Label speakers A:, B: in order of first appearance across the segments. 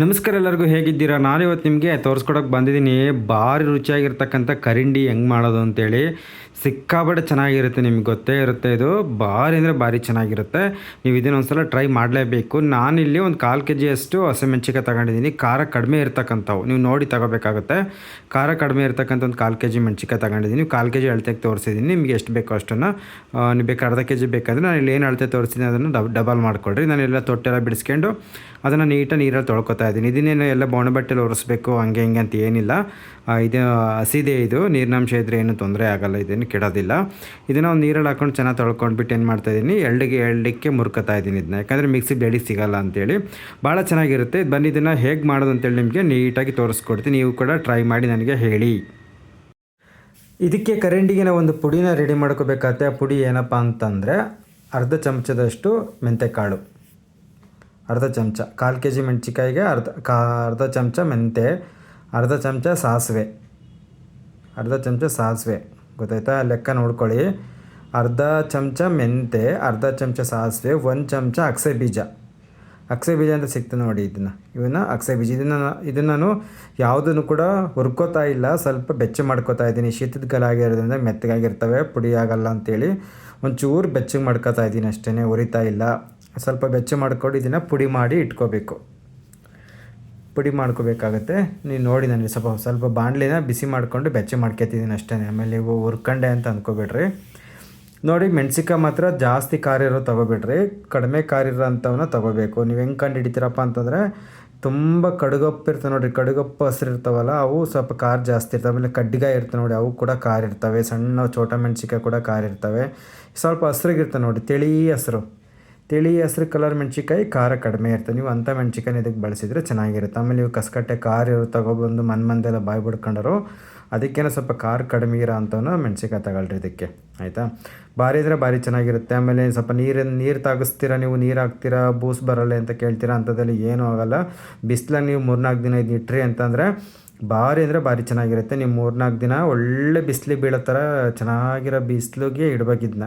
A: ನಮಸ್ಕಾರ ಎಲ್ಲರಿಗೂ ಹೇಗಿದ್ದೀರಾ? ನಾನು ಇವತ್ತು ನಿಮಗೆ ತೋರಿಸ್ಕೊಡೋಕೆ ಬಂದಿದ್ದೀನಿ. ಭಾರಿ ರುಚಿಯಾಗಿರ್ತಕ್ಕಂಥ ಕರಿಂಡಿ ಹೆಂಗೆ ಮಾಡೋದು ಅಂತೇಳಿ. ಸಿಕ್ಕಾಬಟ್ಟೆ ಚೆನ್ನಾಗಿರುತ್ತೆ ನಿಮ್ಗೆ ಗೊತ್ತೇ ಇರುತ್ತೆ ಇದು. ಭಾರಿ ಅಂದರೆ ಭಾರಿ ಚೆನ್ನಾಗಿರುತ್ತೆ. ನೀವು ಇದನ್ನ ಒಂದ್ಸಲ ಟ್ರೈ ಮಾಡಲೇಬೇಕು. ನಾನಿಲ್ಲಿ ಒಂದು ಕಾಲು ಕೆ ಜಿಯಷ್ಟು ಹಸಿಮೆಣ್ಸಿಕಾಯಿ ತಗೊಂಡಿದ್ದೀನಿ. ಖಾರ ಕಡಿಮೆ ಇರ್ತಕ್ಕಂಥವು. ನೀವು ನೋಡಿ ತಗೋಬೇಕಾಗುತ್ತೆ. ಖಾರ ಕಡಿಮೆ ಇರ್ತಕ್ಕಂಥ ಒಂದು ಕಾಲು ಕೆ ಜಿ ಮೆಣ್ಸಿಕಾಯಿ ತಗೊಂಡಿದ್ದೀನಿ. ಕಾಲು ಕೆ ಜಿ ಅಳತೆಗೆ ತೋರಿಸಿದ್ದೀನಿ. ನಿಮಗೆ ಎಷ್ಟು ಬೇಕೋ ಅಷ್ಟನ್ನು. ನೀವು ಬೇಕು ಅರ್ಧ ಕೆ ಜಿ ಬೇಕಂದರೆ ನಾನು ಇಲ್ಲಿ ಏನು ಅಳತೆ ತೋರಿಸ್ತೀನಿ ಅದನ್ನು ಡಬ್, ಡಬಲ್ ಮಾಡಿಕೊಡ್ರಿ ನಾನೆಲ್ಲ ತೊಟ್ಟೆಲ್ಲ ಬಿಡಿಸ್ಕೊಂಡು ಅದನ್ನು ನೀಟಾಗಿ ನೀರಲ್ಲಿ ತೊಳ್ಕೊತಾ ಇದ್ದೀನಿ. ಇದನ್ನೇನು ಎಲ್ಲ ಬೋಣ ಬಟ್ಟೆಲಿ ಒರೆಸ್ಬೇಕು, ಹಂಗೆ ಹಿಂಗೆ ಅಂತ ಏನಿಲ್ಲ. ಇದು ಹಸಿದೆ ಇದು, ನೀರಿನಾಂಶ ಇದ್ದರೆ ಏನು ತೊಂದರೆ ಆಗಲ್ಲ ಇದೇನು ಕೆಡೋದಿಲ್ಲ. ಇದನ್ನು ಒಂದು ನೀರಲ್ಲಿ ಹಾಕೊಂಡು ಚೆನ್ನಾಗಿ ತೊಳ್ಕೊಂಡ್ಬಿಟ್ಟು ಏನು ಮಾಡ್ತಾ ಇದ್ದೀನಿ, ಎಳ್ಳಿಗೆ ಎಳ್ಳಿಕ್ಕೆ ಮುರ್ಕೋತಾ ಇದ್ದೀನಿ ಇದನ್ನ ಯಾಕಂದರೆ ಮಿಕ್ಸಿ ಬೆಳಿಗ್ಗೆ ಸಿಗಲ್ಲ ಅಂತೇಳಿ. ಭಾಳ ಚೆನ್ನಾಗಿರುತ್ತೆ. ಬನ್ನಿ, ಇದನ್ನು ಹೇಗೆ ಮಾಡೋದು ಅಂತೇಳಿ ನಿಮಗೆ ನೀಟಾಗಿ ತೋರಿಸ್ಕೊಡ್ತೀನಿ. ನೀವು ಕೂಡ ಟ್ರೈ ಮಾಡಿ ನನಗೆ ಹೇಳಿ. ಇದಕ್ಕೆ ಕರೆಂಟಿಗೆ ನಾವು ಒಂದು ಪುಡಿನ ರೆಡಿ ಮಾಡ್ಕೋಬೇಕಾಗತ್ತೆ. ಆ ಪುಡಿ ಏನಪ್ಪ ಅಂತಂದರೆ ಅರ್ಧ ಚಮಚದಷ್ಟು ಮೆಂತೆಕಾಳು. ಅರ್ಧ ಚಮಚ, ಕಾಲು ಕೆ ಜಿ ಮೆಣಸಿಕಾಯಿಗೆ ಅರ್ಧ, ಕಾ, ಅರ್ಧ ಚಮಚ ಮೆಂತೆ, ಅರ್ಧ ಚಮಚ ಸಾಸಿವೆ. ಅರ್ಧ ಚಮಚ ಸಾಸಿವೆ, ಗೊತ್ತಾಯ್ತಾ? ಲೆಕ್ಕ ನೋಡ್ಕೊಳ್ಳಿ. ಅರ್ಧ ಚಮಚ ಮೆಂತೆ, ಅರ್ಧ ಚಮಚ ಸಾಸಿವೆ, ಒಂದು ಚಮಚ ಅಕ್ಸೆ ಬೀಜ. ಅಕ್ಸೆ ಬೀಜ ಅಂತ ಸಿಗ್ತದೆ ನೋಡಿ ಇದನ್ನು. ಇವನ್ನ ಅಕ್ಸೆ ಬೀಜ. ಇದನ್ನು ಇದನ್ನು ನಾನು ಯಾವುದನ್ನು ಕೂಡ ಹುರ್ಕೋತಾ ಇಲ್ಲ, ಸ್ವಲ್ಪ ಬೆಚ್ಚ ಮಾಡ್ಕೋತಾ ಇದ್ದೀನಿ. ಶೀತದ ಕಾಲ ಆಗಿರೋದ್ರಿಂದ ಮೆತ್ತಗಾಗಿರ್ತವೆ, ಪುಡಿ ಆಗಲ್ಲ ಅಂತೇಳಿ ಒಂಚೂರು ಬೆಚ್ಚಗೆ ಮಾಡ್ಕೋತಾ ಇದ್ದೀನಿ ಅಷ್ಟೇ ಉರಿತಾ ಇಲ್ಲ. ಸ್ವಲ್ಪ ಬೆಚ್ಚ ಮಾಡ್ಕೊಂಡು ಇದನ್ನು ಪುಡಿ ಮಾಡಿ ಇಟ್ಕೋಬೇಕು. ಪುಡಿ ಮಾಡ್ಕೋಬೇಕಾಗತ್ತೆ. ನೀವು ನೋಡಿ ನನಗೆ ಸ್ವಲ್ಪ ಸ್ವಲ್ಪ ಬಾಣಲಿನ ಬಿಸಿ ಮಾಡಿಕೊಂಡು ಬೆಚ್ಚ ಮಾಡ್ಕೊತಿದ್ದೀನಿ ಅಷ್ಟೇ. ಆಮೇಲೆ ನೀವು ಹುರ್ಕಂಡೆ ಅಂತ ಅಂದ್ಕೋಬೇಡ್ರಿ ನೋಡಿ ಮೆಣ್ಸಿಕಾಯಿ ಮಾತ್ರ ಜಾಸ್ತಿ ಖಾರ ಇರೋ ತೊಗೋಬೇಡ್ರಿ. ಕಡಿಮೆ ಖಾರ ಇರೋ ಅಂಥವನ್ನ ತೊಗೋಬೇಕು. ನೀವು ಹೆಂಗೆ ಕಂಡು ಹಿಡಿತೀರಪ್ಪ ಅಂತಂದರೆ ತುಂಬ ಕಡುಗಪ್ಪು ಇರ್ತವೆ ನೋಡಿರಿ. ಕಡುಗಪ್ಪು ಹಸಿರು ಇರ್ತಾವಲ್ಲ, ಅವು ಸ್ವಲ್ಪ ಖಾರ ಜಾಸ್ತಿ ಇರ್ತವೆ. ಆಮೇಲೆ ಕಡ್ಡಿಗಾಯಿ ಇರ್ತವೆ ನೋಡಿ, ಅವು ಕೂಡ ಖಾರ ಇರ್ತವೆ. ಸಣ್ಣ ಚೋಟ ಮೆಣಸಿಕಾಯಿ ಕೂಡ ಖಾರ ಇರ್ತವೆ. ಸ್ವಲ್ಪ ಹಸ್ರಾಗಿರ್ತವೆ ನೋಡಿ, ತಿಳಿ ಹಸ್ರು. ತಿಳಿ ಹಸಿರು ಕಲರ್ ಮೆಣ್ಸಿಕಾಯಿ ಖಾರ ಕಡಿಮೆ ಇರ್ತದೆ ನೀವು ಅಂಥ ಮೆಣ್ಸಿಕಾಯಿ ಇದಕ್ಕೆ ಬಳಸಿದರೆ ಚೆನ್ನಾಗಿರುತ್ತೆ. ಆಮೇಲೆ ನೀವು ಕಸ್ಕಟ್ಟೆ ಖಾರ ಇರೋ ತಗೊಬಂದು ಮನ್ ಮಂದೆಲ್ಲ ಬಾಯಿ ಬಿಡ್ಕೊಂಡರು ಅದಕ್ಕೇನೋ ಸ್ವಲ್ಪ ಖಾರ ಕಡಿಮೆ ಇರೋ ಅಂಥವನ್ನ ಮೆಣ್ಸಿಕಾಯಿ ತಗೊಳ್ರಿ ಇದಕ್ಕೆ. ಆಯಿತಾ? ಭಾರಿ ಇದ್ರೆ ಭಾರಿ ಚೆನ್ನಾಗಿರುತ್ತೆ. ಆಮೇಲೆ ಸ್ವಲ್ಪ ನೀರನ್ನು ನೀರು ತಾಗಿಸ್ತೀರಾ ನೀವು? ನೀರು ಹಾಕ್ತೀರಾ? ಬೂಸ್ ಬರಲ್ಲ ಅಂತ ಕೇಳ್ತೀರಾ? ಅಂಥದ್ದಲ್ಲಿ ಏನೂ ಆಗೋಲ್ಲ. ಬಿಸಿಲಾಗ ನೀವು ಮೂರ್ನಾಲ್ಕು ದಿನ ಇದು ಇಟ್ರಿ ಅಂತಂದರೆ ಭಾರಿ ಅಂದರೆ ಭಾರಿ ಚೆನ್ನಾಗಿರುತ್ತೆ. ನೀವು ಮೂರ್ನಾಲ್ಕು ದಿನ ಒಳ್ಳೆ ಬಿಸಿಲಿಗೆ ಬೀಳೋ ಥರ ಚೆನ್ನಾಗಿರೋ ಬಿಸಿಲಿಗೆ ಇಡಬೇಕಿದ್ನ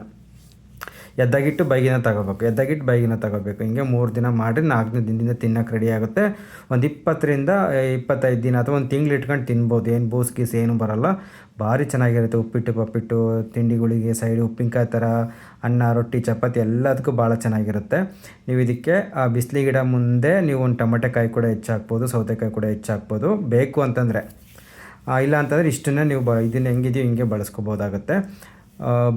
A: ಎದ್ದಾಗಿಟ್ಟು ಬೈಗಿನ ತಗೋಬೇಕು, ಎದ್ದಾಗಿಟ್ಟು ಬೈಗಿನ ತಗೋಬೇಕು. ಹಿಂಗೆ ಮೂರು ದಿನ ಮಾಡಿ ನಾಲ್ಕನೇ ದಿನದಿಂದ ತಿನ್ನೋಕೆ ರೆಡಿ ಆಗುತ್ತೆ. ಒಂದು ಇಪ್ಪತ್ತರಿಂದ ಇಪ್ಪತ್ತೈದು ದಿನ ಅಥವಾ ಒಂದು ತಿಂಗಳು ಇಟ್ಕೊಂಡು ತಿನ್ಬೋದು. ಏನು ಬೂಸ್ ಗೀಸ್ ಏನು ಬರೋಲ್ಲ. ಭಾರಿ ಚೆನ್ನಾಗಿರುತ್ತೆ ಉಪ್ಪಿಟ್ಟು, ಪಪ್ಪಿಟ್ಟು, ತಿಂಡಿಗಳಿಗೆ, ಸೈಡ್ ಉಪ್ಪಿನಕಾಯಿ ಥರ ಅನ್ನ, ರೊಟ್ಟಿ, ಚಪಾತಿ ಎಲ್ಲದಕ್ಕೂ ಭಾಳ ಚೆನ್ನಾಗಿರುತ್ತೆ. ನೀವು ಇದಕ್ಕೆ, ಆ ಬಿಸಿಲಿ ಗಿಡ ಮುಂದೆ ನೀವು ಒಂದು ಟೊಮೆಟೊಕಾಯಿ ಕೂಡ ಹೆಚ್ಚಾಕ್ಬೋದು, ಸೌತೆಕಾಯಿ ಕೂಡ ಹೆಚ್ಚಾಕ್ಬೋದು. ಬೇಕು ಅಂತಂದರೆ ಇಲ್ಲ ಅಂತಂದರೆ ಇಷ್ಟನ್ನೇ ನೀವು ಬ ಇದನ್ನು ಹೆಂಗಿದೆಯೋ ಹಿಂಗೆ ಬಳಸ್ಕೋಬೋದಾಗುತ್ತೆ.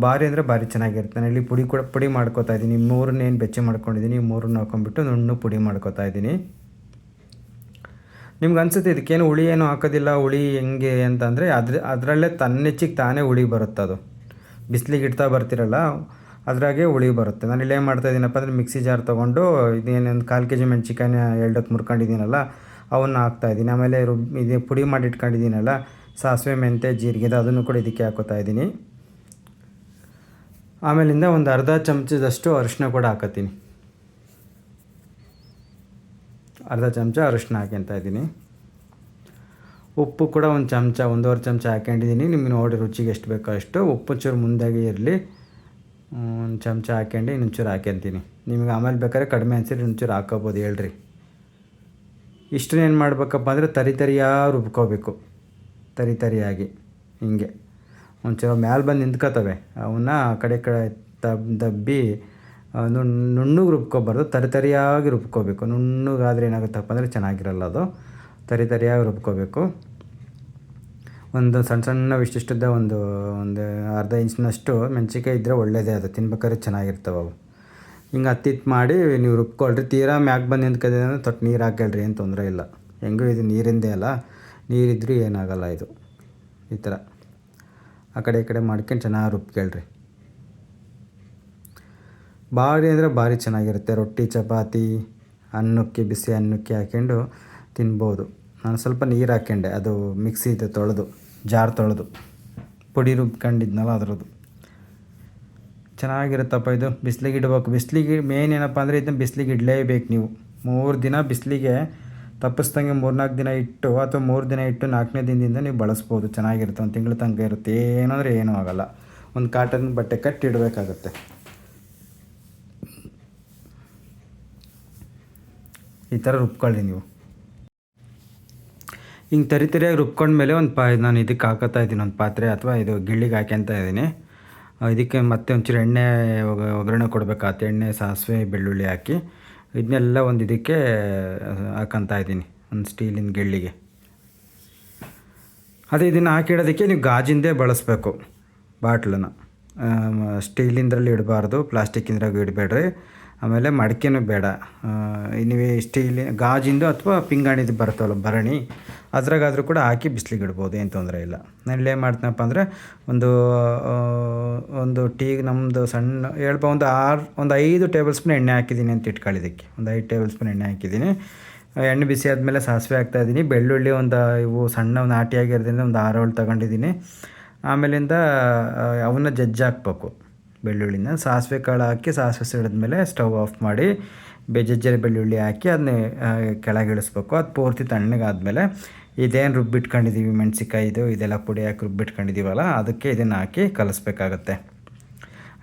A: ಭಾರಿ ಅಂದರೆ ಭಾರಿ ಚೆನ್ನಾಗಿರುತ್ತೆ. ನಾನು ಇಲ್ಲಿ ಪುಡಿ ಕೂಡ ಪುಡಿ ಮಾಡ್ಕೋತಾ ಇದ್ದೀನಿ. ಮೂರನ್ನೇನು ಬೆಚ್ಚೆ ಮಾಡ್ಕೊಂಡಿದ್ದೀನಿ ಮೂರನ್ನ ಹಾಕೊಂಡ್ಬಿಟ್ಟು ನುಣ್ಣು ಪುಡಿ ಮಾಡ್ಕೋತಾ ಇದ್ದೀನಿ. ನಿಮ್ಗೆ ಅನಿಸುತ್ತೆ ಇದಕ್ಕೇನು ಹುಳಿ ಏನು ಹಾಕೋದಿಲ್ಲ, ಹುಳಿ ಹೆಂಗೆ ಅಂತಂದರೆ ಅದ್ರ ಅದರಲ್ಲೇ ತನ್ನೆಚ್ಚಿಗೆ ತಾನೇ ಹುಳಿ ಬರುತ್ತೆ ಅದು ಬಿಸಿಲಿಗೆ ಇಡ್ತಾ ಬರ್ತಿರಲ್ಲ, ಅದ್ರಾಗೆ ಹುಳಿ ಬರುತ್ತೆ. ನಾನು ಇಲ್ಲೇನು ಮಾಡ್ತಾ ಇದ್ದೀನಪ್ಪ ಅಂದರೆ ಮಿಕ್ಸಿ ಜಾರ್ ತೊಗೊಂಡು ಇದೇನೊಂದು ಕಾಲು ಕೆ ಜಿ ಚಿಕನ್ ಎರಡಕ್ಕೆ ಮುರ್ಕೊಂಡಿದ್ದೀನಲ್ಲ, ಅವನ್ನ ಹಾಕ್ತಾ ಇದ್ದೀನಿ. ಆಮೇಲೆ ರುಬ್ ಇದು ಪುಡಿ ಮಾಡಿ ಇಟ್ಕೊಂಡಿದ್ದೀನಲ್ಲ, ಸಾಸಿವೆ ಮೆಂತೆ ಜೀರಿಗೆ ಅದನ್ನು ಕೂಡ ಇದಕ್ಕೆ ಹಾಕೋತಾ ಇದ್ದೀನಿ. ಆಮೇಲಿಂದ ಒಂದು ಅರ್ಧ ಚಮಚದಷ್ಟು ಅರಿಶಿನ ಕೂಡ ಹಾಕತ್ತೀನಿ. ಅರ್ಧ ಚಮಚ ಅರಿಶಿನ ಹಾಕ್ಯಂತ ಇದ್ದೀನಿ. ಉಪ್ಪು ಕೂಡ ಒಂದು ಚಮಚ, ಒಂದೂವರೆ ಚಮಚ ಹಾಕ್ಕೊಂಡಿದ್ದೀನಿ ನಿಮಗೆ ನೋಡಿ ರುಚಿಗೆ ಎಷ್ಟು ಬೇಕೋ ಅಷ್ಟು. ಉಪ್ಪು ಚೂರು ಮುಂದಾಗಿ ಇರಲಿ. ಒಂದು ಚಮಚ ಹಾಕ್ಯಂಡು, ಇನ್ನೊಂಚೂರು ಹಾಕ್ಯಂತೀನಿ. ನಿಮಗೆ ಆಮೇಲೆ ಬೇಕಾದ್ರೆ ಕಡಿಮೆ ಅನಿಸಿದ್ರೆ ಇನ್ನೊಂಚೂರು ಹಾಕೋಬೋದು, ಹೇಳ್ರಿ. ಇಷ್ಟನ್ನ ಏನು ಮಾಡ್ಬೇಕಪ್ಪ ಅಂದರೆ ತರಿ ತರಿಯಾಗಿ ರುಬ್ಕೋಬೇಕು. ತರಿ ತರಿಯಾಗಿ, ಹಿಂಗೆ. ಒಂಚೂರು ಮ್ಯಾಲೆ ಬಂದು ನಿಂತ್ಕೋತವೆ ಅವನ್ನ ಕಡೆ ಕಡೆ ತಬ್, ದಬ್ಬಿ ನುಣ್ಣಗೆ ರುಬ್ಕೊಬಾರ್ದು. ತರಿತರಿಯಾಗಿ ರುಬ್ಕೋಬೇಕು. ನುಣ್ಣಗಾದ್ರೆ ಏನಾಗುತ್ತಪ್ಪ ಅಂದರೆ ಚೆನ್ನಾಗಿರಲ್ಲ ಅದು. ತರಿ ತರಿಯಾಗಿ ರುಬ್ಕೋಬೇಕು. ಒಂದು ಸಣ್ಣ ಸಣ್ಣ ವಿಶಿಷ್ಟದ ಒಂದು ಒಂದು ಅರ್ಧ ಇಂಚಿನಷ್ಟು ಮೆಣಸಿಕಾಯಿ ಇದ್ದರೆ ಒಳ್ಳೆಯದೇ ಅದು. ತಿನ್ಬೇಕಾದ್ರೆ ಚೆನ್ನಾಗಿರ್ತವೆ ಅವು. ಹಿಂಗೆ ಹತ್ತಿತ್ತು ಮಾಡಿ ನೀವು ರುಬ್ಕೊಳ್ರಿ. ತೀರಾ ಮ್ಯಾಗ ಬಂದು ನಿಂತ್ಕದೆ ಅಂದರೆ ತೊಟ್ಟು ನೀರು ಹಾಕಲ್ರಿ ಏನು ತೊಂದರೆ ಇಲ್ಲ. ಹೆಂಗೂ ಇದು ನೀರಿಂದೇ ಅಲ್ಲ. ನೀರಿದ್ದರೂ ಏನಾಗಲ್ಲ ಇದು. ಈ ಥರ. ಆ ಕಡೆ ಈ ಕಡೆ ಮಾಡ್ಕೊಂಡು ಚೆನ್ನಾಗಿ ರುಬ್ಕೊಳ್ರಿ. ಭಾರಿ ಅಂದರೆ ಭಾರಿ ಚೆನ್ನಾಗಿರುತ್ತೆ. ರೊಟ್ಟಿ, ಚಪಾತಿ, ಅನ್ನಕ್ಕೆ, ಬಿಸಿ ಅನ್ನಕ್ಕೆ ಹಾಕ್ಕೊಂಡು ತಿನ್ಬೋದು. ನಾನು ಸ್ವಲ್ಪ ನೀರು ಹಾಕ್ಕೊಂಡೆ. ಅದು ಮಿಕ್ಸಿ ಇದೆ ತೊಳೆದು, ಜಾರ್ ತೊಳೆದು, ಪುಡಿ ರುಬ್ಕೊಂಡಿದ್ನಲ್ಲ ಅದರದ್ದು. ಚೆನ್ನಾಗಿರುತ್ತಪ್ಪ ಇದು. ಬಿಸಿಲಿಗೆ ಇಡ್ಬೇಕು. ಬಿಸಿಲಿಗೆ ಮೇನ್ ಏನಪ್ಪ ಅಂದರೆ ಇದನ್ನ ಬಿಸಿಲಿಗೆ ಇಡಲೇಬೇಕು ನೀವು. ಮೂರು ದಿನ ಬಿಸಿಲಿಗೆ ತಪ್ಪಿಸ್ದಂಗೆ ಮೂರ್ನಾಲ್ಕು ದಿನ ಇಟ್ಟು ಅಥವಾ ಮೂರು ದಿನ ಇಟ್ಟು ನಾಲ್ಕನೇ ದಿನದಿಂದ ನೀವು ಬಳಸ್ಬೋದು. ಚೆನ್ನಾಗಿರುತ್ತೆ, ಒಂದು ತಿಂಗಳ ತನಕ ಇರುತ್ತೆ. ಏನಂದರೆ ಏನೂ ಆಗಲ್ಲ. ಒಂದು ಕಾಟನ್ ಬಟ್ಟೆ ಕಟ್ಟಿ ಇಡಬೇಕಾಗುತ್ತೆ. ಈ ಥರ ರುಬ್ಕೊಳ್ಳಿ ನೀವು. ಹಿಂಗೆ ತರಿ ತರಿಯಾಗಿ ರುಬ್ಕೊಂಡ್ಮೇಲೆ ಒಂದು ಪಾ, ನಾನು ಇದಕ್ಕೆ ಹಾಕೋತಾ ಇದ್ದೀನಿ, ಒಂದು ಪಾತ್ರೆ ಅಥವಾ ಇದು ಗಿಳ್ಳಿಗೆ ಹಾಕ್ಯಂತ ಇದ್ದೀನಿ. ಇದಕ್ಕೆ ಮತ್ತೆ ಒಂಚೂರು ಎಣ್ಣೆ ಒಗ- ಒಗ್ಗರಣೆ ಕೊಡಬೇಕಾಗತ್ತೆ. ಎಣ್ಣೆ, ಸಾಸಿವೆ, ಬೆಳ್ಳುಳ್ಳಿ ಹಾಕಿ. ಇದನ್ನೆಲ್ಲ ಒಂದು ಇದಕ್ಕೆ ಹಾಕಂತ ಇದ್ದೀನಿ, ಒಂದು ಸ್ಟೀಲಿನ ಗೆಳ್ಳಿಗೆ. ಅದೇ ಇದನ್ನು ಹಾಕಿಡೋದಕ್ಕೆ ನೀವು ಗಾಜಿಂದೇ ಬಳಸಬೇಕು, ಬಾಟ್ಲನ್ನ. ಸ್ಟೀಲಿಂದ್ರಲ್ಲಿ ಇಡಬಾರ್ದು, ಪ್ಲಾಸ್ಟಿಕ್ಕಿಂದ್ರಾಗೂ ಇಡಬೇಡ್ರಿ. ಆಮೇಲೆ ಮಡಿಕೆನೂ ಬೇಡ. ನೀವು ಸ್ಟೀಲಿ, ಗಾಜಿಂದು ಅಥವಾ ಪಿಂಗಾಣಿದು ಬರ್ತವಲ್ಲ, ಭರಣಿ ಅದ್ರಾಗಾದರೂ ಕೂಡ ಹಾಕಿ ಬಿಸಿಲಿಗೆ ಇಡ್ಬೋದು ಏನು ತೊಂದರೆ ಇಲ್ಲ. ನಾನು ಏನು ಮಾಡ್ತೀನಪ್ಪ ಅಂದರೆ, ಒಂದು ಒಂದು ಟೀ ನಮ್ಮದು ಸಣ್ಣ, ಹೇಳ್ಬ, ಒಂದು ಆರು, ಒಂದು ಐದು ಟೇಬಲ್ ಸ್ಪೂನ್ ಎಣ್ಣೆ ಹಾಕಿದ್ದೀನಿ ಅಂತ ಇಟ್ಕೊಳ್ಳಿದ್ದಕ್ಕೆ. ಒಂದು ಐದು ಟೇಬಲ್ ಸ್ಪೂನ್ ಎಣ್ಣೆ ಹಾಕಿದ್ದೀನಿ. ಎಣ್ಣೆ ಬಿಸಿ ಆದಮೇಲೆ ಸಾಸಿವೆ ಹಾಕ್ತಾಯಿದ್ದೀನಿ ಬೆಳ್ಳುಳ್ಳಿ ಒಂದು, ಇವು ಸಣ್ಣ ನಾಟಿಯಾಗಿರೋದ್ರಿಂದ ಒಂದು ಆರು ತಗೊಂಡಿದ್ದೀನಿ. ಆಮೇಲಿಂದ ಅವನ್ನ ಜಜ್ಜಿ ಹಾಕ್ಬೇಕು ಬೆಳ್ಳುಳ್ಳಿನ. ಸಾಸಿವೆ ಕಾಳು ಹಾಕಿ ಸಾಸಿವೆ ಸಿಡಿದ್ಮೇಲೆ ಸ್ಟವ್ ಆಫ್ ಮಾಡಿ ಬೆ ಜಜ್ಜರೆ ಬೆಳ್ಳುಳ್ಳಿ ಹಾಕಿ ಅದನ್ನ ಕೆಳಗೆ ಇಳಿಸ್ಬೇಕು ಅದು ಪೂರ್ತಿ ತಣ್ಣಗಾದ್ಮೇಲೆ ಇದೇನು ರುಬ್ಬಿಟ್ಕೊಂಡಿದ್ದೀವಿ ಮೆಣಸಿಕಾಯಿ ಇದು ಇದೆಲ್ಲ ಪುಡಿ ಹಾಕಿ ರುಬ್ಬಿಟ್ಕೊಂಡಿದ್ದೀವಲ್ಲ ಅದಕ್ಕೆ ಇದನ್ನು ಹಾಕಿ ಕಲಿಸ್ಬೇಕಾಗತ್ತೆ.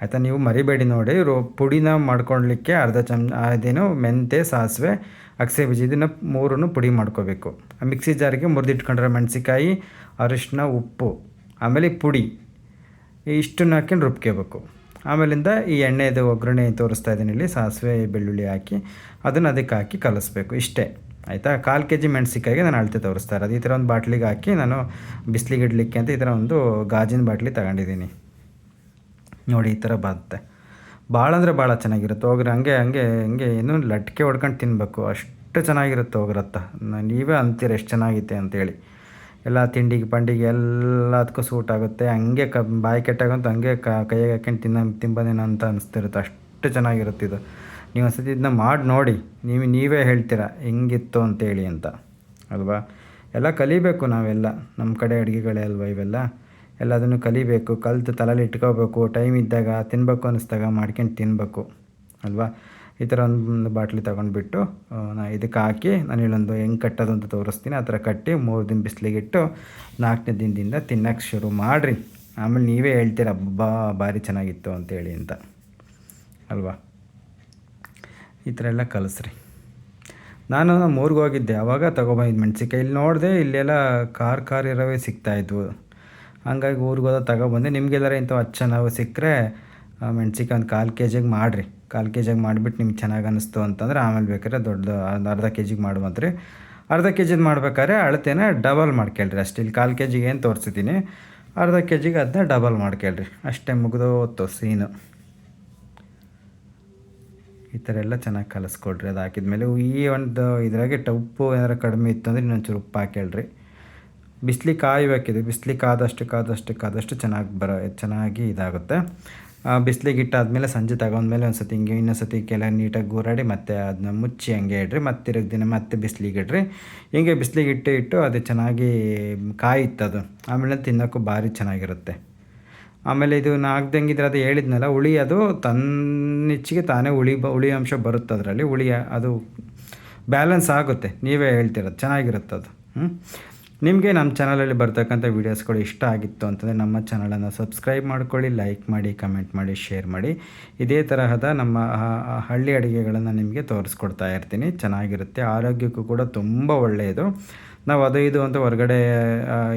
A: ಆಯಿತಾ, ನೀವು ಮರಿಬೇಡಿ ನೋಡಿ. ರೋ, ಪುಡಿನ ಮಾಡ್ಕೊಳ್ಲಿಕ್ಕೆ ಅರ್ಧ ಚಮ್ ಅದೇನು ಮೆಂತೆ, ಸಾಸಿವೆ, ಅಗಸೆ ಬೀಜ, ಇದನ್ನು ಮೂರನ್ನು ಪುಡಿ ಮಾಡ್ಕೋಬೇಕು. ಮಿಕ್ಸಿ ಜಾರಿಗೆ ಮುರಿದಿಟ್ಕೊಂಡ್ರೆ ಮೆಣಸಿಕಾಯಿ ಅರಿಶಿನ ಉಪ್ಪು, ಆಮೇಲೆ ಪುಡಿ, ಇಷ್ಟನ್ನು ಹಾಕೊಂಡು ರುಬ್ಕೋಬೇಕು ಆಮೇಲಿಂದ ಈ ಎಣ್ಣೆದು ಒಗ್ಗರಣೆ ತೋರಿಸ್ತಾ ಇದ್ದೀನಿ ಇಲ್ಲಿ, ಸಾಸಿವೆ, ಬೆಳ್ಳುಳ್ಳಿ ಹಾಕಿ, ಅದನ್ನು ಅದಕ್ಕೆ ಹಾಕಿ ಕಲಿಸ್ಬೇಕು, ಇಷ್ಟೇ. ಆಯಿತಾ? ಕಾಲು ಕೆ ಜಿ ಮೆಣಸಿಕಾಯಿಗೆ ನಾನು ಅಳತೆ ತೋರಿಸ್ತಾ ಇರೋದು. ಈ ಥರ ಒಂದು ಬಾಟ್ಲಿಗೆ ಹಾಕಿ ನಾನು ಬಿಸಿಲಿಗೆ ಇಡಲಿಕ್ಕೆ ಅಂತ ಈ ಥರ ಒಂದು ಗಾಜಿನ ಬಾಟ್ಲಿ ತಗೊಂಡಿದ್ದೀನಿ. ನೋಡಿ, ಈ ಥರ ಬರುತ್ತೆ. ಭಾಳ ಅಂದರೆ ಭಾಳ ಚೆನ್ನಾಗಿರುತ್ತೆ. ಹೋಗ್ರೆ ಹಂಗೆ ಹಂಗೆ ಹಂಗೆ ಇನ್ನೂ ಲಟ್ಕೆ ಹೊಡ್ಕೊಂಡು ತಿನ್ನಬೇಕು ಅಷ್ಟು ಚೆನ್ನಾಗಿರುತ್ತೆ ಹೋಗ್ರತ್ತ. ನೀವೇ ಅಂತೀರ ಎಷ್ಟು ಚೆನ್ನಾಗಿದೆ ಅಂತೇಳಿ. ಎಲ್ಲ ತಿಂಡಿಗೆ, ಪಂಡಿಗೆ ಎಲ್ಲದಕ್ಕೂ ಸೂಟ್ ಆಗುತ್ತೆ. ಹಂಗೆ ಕ, ಬಾಯಿ ಕೆಟ್ಟಾಗಂತೂ ಹಂಗೆ ಕೈಯಾಗೆ ಹಾಕೊಂಡು ತಿನ್ನ, ತಿಂಬೋದೇನೋ ಅಂತ ಅನಿಸ್ತಿರುತ್ತೆ. ಅಷ್ಟು ಚೆನ್ನಾಗಿರುತ್ತೆ ಇದು. ನೀವು ಒಂದ್ಸತಿ ಇದನ್ನ ಮಾಡಿ ನೋಡಿ. ನೀವು, ನೀವೇ ಹೇಳ್ತೀರಾ, ಹೆಂಗಿತ್ತು ಅಂತೇಳಿ ಅಂತ. ಅಲ್ವಾ? ಎಲ್ಲ ಕಲಿಬೇಕು ನಾವೆಲ್ಲ. ನಮ್ಮ ಕಡೆ ಅಡುಗೆಗಳೇ ಅಲ್ವಾ ಇವೆಲ್ಲ? ಎಲ್ಲದನ್ನು ಕಲಿಬೇಕು. ಕಲಿತು ತಲೆಯಲ್ಲಿ ಇಟ್ಕೋಬೇಕು. ಟೈಮ್ ಇದ್ದಾಗ ತಿನ್ನಬೇಕು ಅನ್ನಿಸ್ದಾಗ ಮಾಡ್ಕೊಂಡು ತಿನ್ನಬೇಕು ಅಲ್ವಾ? ಈ ಥರ ಒಂದು ಬಾಟ್ಲಿ ತೊಗೊಂಡ್ಬಿಟ್ಟು ನಾ ಇದಕ್ಕೆ ಹಾಕಿ, ನಾನು ಇಲ್ಲೊಂದು ಹೆಂಗೆ ಕಟ್ಟೋದು ಅಂತ ತೋರಿಸ್ತೀನಿ. ಆ ಥರ ಕಟ್ಟಿ ಮೂರು ದಿನ ಬಿಸಿಲಿಗಿಟ್ಟು ನಾಲ್ಕನೇ ದಿನದಿಂದ ತಿನ್ನೋಕ್ಕೆ ಶುರು ಮಾಡಿರಿ. ಆಮೇಲೆ ನೀವೇ ಹೇಳ್ತೀರ ಬಾ ಭಾರಿ ಚೆನ್ನಾಗಿತ್ತು ಅಂತೇಳಿ ಅಂತ. ಅಲ್ವಾ? ಈ ಥರ ಎಲ್ಲ ಕಲಿಸ್ರಿ. ನಾನು ನಮ್ಮ ಊರಿಗೆ ಹೋಗಿದ್ದೆ. ಆವಾಗ ತೊಗೊಬಂದಿದ್ದು ಮೆಣಸಿನ್ಕಾಯಿ. ಇಲ್ಲಿ ನೋಡಿದೆ, ಇಲ್ಲೆಲ್ಲ ಕಾರ್ ಕಾರ್ ಇರೋವೇ ಸಿಗ್ತಾಯಿದ್ವು ಹಂಗಾಗಿ ಊರಿಗೆ ಹೋದ ತಗೊಬಂದೆ ನಿಮಗೆಲ್ಲರ ಇಂಥವು ಅಚ್ಚ ನಾವು ಸಿಕ್ಕರೆ ಮೆಣಸಿನ್ಕಾಯಿ ಒಂದು ಕಾಲು ಕೆ ಜಿಗೆ ಮಾಡಿರಿ. ಕಾಲು ಕೆ ಜಿಗೆ ಮಾಡಿಬಿಟ್ಟು ನಿಮ್ಗೆ ಚೆನ್ನಾಗಿ ಅನ್ನಿಸ್ತು ಅಂತಂದ್ರೆ ಆಮೇಲೆ ಬೇಕಾದ್ರೆ ದೊಡ್ಡ ಒಂದು ಅರ್ಧ ಕೆ ಜಿಗೆ ಮಾಡುವಂತ್ರಿ. ಅರ್ಧ ಕೆ ಜಿದು ಮಾಡ್ಬೇಕಾದ್ರೆ ಅಳತೆನ ಡಬಲ್ ಮಾಡ್ಕೇಳ್ರಿ ಅಷ್ಟೇ. ಇಲ್ಲಿ ಕಾಲು ಕೆ ಜಿಗೆ ಏನು ತೋರಿಸಿದ್ದೀನಿ? ಅರ್ಧ ಕೆ ಜಿಗೆ ಅದನ್ನ ಡಬಲ್ ಮಾಡ್ಕೇಳ್ರಿ. ಅಷ್ಟೇ ಮುಗಿದೋತು ಸೀನು. ಈ ಥರ ಎಲ್ಲ ಚೆನ್ನಾಗಿ ಕಲಿಸ್ಕೊಡ್ರಿ ಅದು ಹಾಕಿದ್ಮೇಲೆ ಈ ಒಂದು ಇದ್ರಾಗೆ ಟಪ್ಪು ಉಪ್ಪು ಏನಾರು ಕಡಿಮೆ ಇತ್ತು ಅಂದ್ರೆ ಇನ್ನೊಂಚೂರು ಉಪ್ಪು ಹಾಕೇಳ್ರಿ. ಬಿಸ್ಲಿಗೆ ಕಾಯಬೇಕಿದೆ ಬಿಸಿಲಿ ಕಾದಷ್ಟು ಕಾದಷ್ಟು ಕಾದಷ್ಟು ಚೆನ್ನಾಗಿ ಬರೋ ಚೆನ್ನಾಗಿ ಇದಾಗುತ್ತೆ. ಬಿಸ್ಲಿಗೆ ಇಟ್ಟಾದಮೇಲೆ ಸಂಜೆ ತಗೊಂಡ್ಮೇಲೆ ಒಂದು ಸತಿ ಹಿಂಗೆ ಇನ್ನೊಂದು ಸತಿ ಕೆಲ ನೀಟಾಗಿ ಗೂರಾಡಿ ಮತ್ತೆ ಅದನ್ನ ಮುಚ್ಚಿ ಹಂಗೆ ಇಡ್ರಿ, ಮತ್ತೆ ತಿರುಗಿ ದಿನ ಮತ್ತೆ ಬಿಸಿಲಿಗೆ ಇಡ್ರಿ. ಹಿಂಗೆ ಬಿಸಿಲಿಗೆ ಇಟ್ಟು ಇಟ್ಟು ಅದು ಚೆನ್ನಾಗಿ ಕಾಯಿತ್ತದು ಆಮೇಲೆ ತಿನ್ನೋಕ್ಕೂ ಭಾರಿ ಚೆನ್ನಾಗಿರುತ್ತೆ. ಆಮೇಲೆ ಇದು ನಾಗ್ದಂಗಿದ್ರೆ ಅದು ಹೇಳಿದ್ನಲ್ಲ, ಹುಳಿ ಅದು ತನ್ನಿಚ್ಚಿಗೆ ತಾನೇ ಹುಳಿ ಬ, ಹುಳಿ ಅಂಶ ಬರುತ್ತೆ ಅದರಲ್ಲಿ. ಹುಳಿ, ಅದು ಬ್ಯಾಲೆನ್ಸ್ ಆಗುತ್ತೆ. ನೀವೇ ಹೇಳ್ತಿರೋದು, ಚೆನ್ನಾಗಿರುತ್ತೆ ಅದು. ನಿಮಗೆ ನಮ್ಮ ಚಾನಲಲ್ಲಿ ಬರ್ತಕ್ಕಂಥ ವೀಡಿಯೋಸ್ಗಳು ಇಷ್ಟ ಆಗಿತ್ತು ಅಂತಂದರೆ ನಮ್ಮ ಚಾನಲನ್ನು ಸಬ್ಸ್ಕ್ರೈಬ್ ಮಾಡ್ಕೊಳ್ಳಿ ಲೈಕ್ ಮಾಡಿ ಕಮೆಂಟ್ ಮಾಡಿ ಶೇರ್ ಮಾಡಿ. ಇದೇ ತರಹದ ನಮ್ಮ ಹಳ್ಳಿ ಅಡುಗೆಗಳನ್ನು ನಿಮಗೆ ತೋರಿಸ್ಕೊಡ್ತಾ ಇರ್ತೀನಿ. ಚೆನ್ನಾಗಿರುತ್ತೆ. ಆರೋಗ್ಯಕ್ಕೂ ಕೂಡ ತುಂಬ ಒಳ್ಳೆಯದು. ನಾವು ಅದು ಇದು ಅಂತ ಹೊರಗಡೆ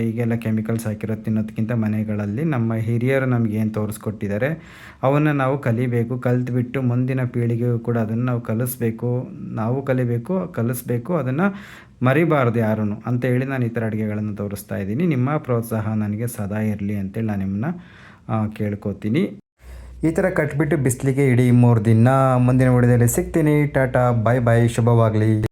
A: ಈಗೆಲ್ಲ ಕೆಮಿಕಲ್ಸ್ ಹಾಕಿರೋ ತಿನ್ನೋದಕ್ಕಿಂತ ಮನೆಗಳಲ್ಲಿ ನಮ್ಮ ಹಿರಿಯರು ನಮಗೆ ಏನು ತೋರಿಸ್ಕೊಟ್ಟಿದ್ದಾರೆ, ಅವನ್ನು ನಾವು ಕಲಿಬೇಕು, ಕಲ್ತುಬಿಟ್ಟು ಮುಂದಿನ ಪೀಳಿಗೆಗೂ ಕೂಡ ಅದನ್ನು ನಾವು ಕಲಿಸ್ಬೇಕು. ನಾವು ಕಲಿಬೇಕು, ಕಲಿಸ್ಬೇಕು, ಅದನ್ನು ಮರಿಬಾರ್ದು ಯಾರೂ ಅಂತ ಹೇಳಿ ನಾನು ಈ ಥರ ಅಡುಗೆಗಳನ್ನು ತೋರಿಸ್ತಾ ಇದ್ದೀನಿ. ನಿಮ್ಮ ಪ್ರೋತ್ಸಾಹ ನನಗೆ ಸದಾ ಇರಲಿ ಅಂತೇಳಿ ನಾನು ನಿಮ್ಮನ್ನ ಕೇಳ್ಕೊತೀನಿ. ಈ ಥರ ಕಟ್ಬಿಟ್ಟು ಬಿಸಿಲಿಗೆ ಇಡೀ ಮೂರು ದಿನ, ಮುಂದಿನ ವಿಡಿಯೋದಲ್ಲಿ ಸಿಗ್ತೀನಿ. ಟಾಟಾ ಬಾಯ್ ಬಾಯ್ ಶುಭವಾಗಲಿ.